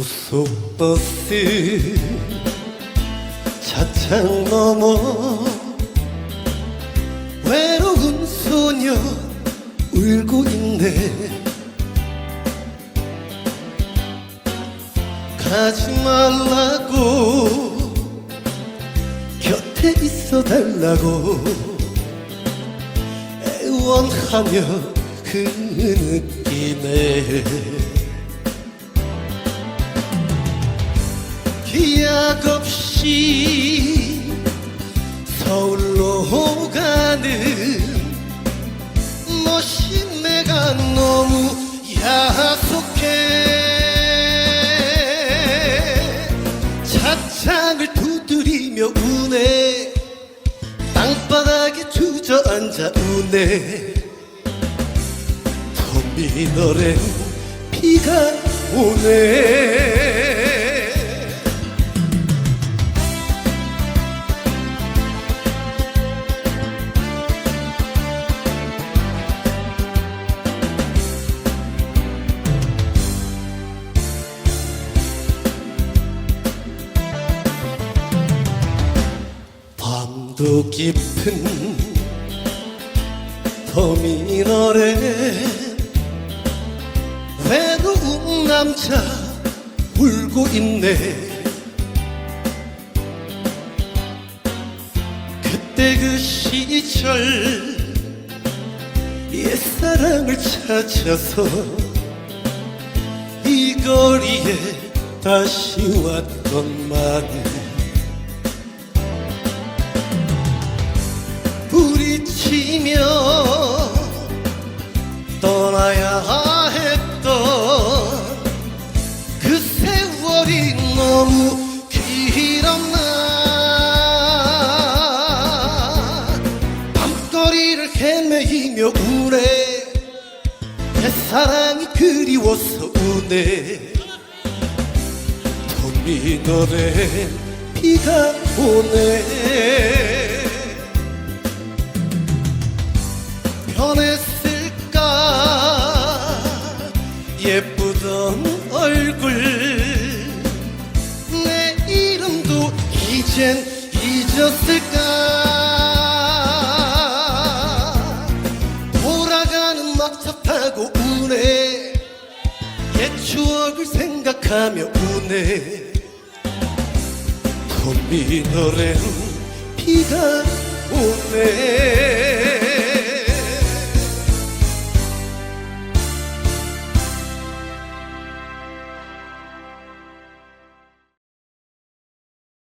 고속버스 차창 넘어 외로운 소녀 울고 있네. 가지 말라고 곁에 있어 달라고 애원하며 그 느낌에 기약 없이 서울로 가는 멋진 내가 너무 야속해. 차창을 두드리며 우네. 땅바닥에 주저앉아 우네. 터미널에 비가 오네 밤도 깊은 터미널에 외로운 남자 울고 있네. 그때 그 시절 옛사랑을 찾아서 이 거리에 다시 왔건만 헤매이며 우네. 내 사랑이 그리워서 우네. 터미널에 비가 오네. 변했을까? 예쁘던 얼굴. 내 이름도 이젠 잊었을까 타고 우네. 옛 추억을 생각하며 우네. 터미널엔 비가 오네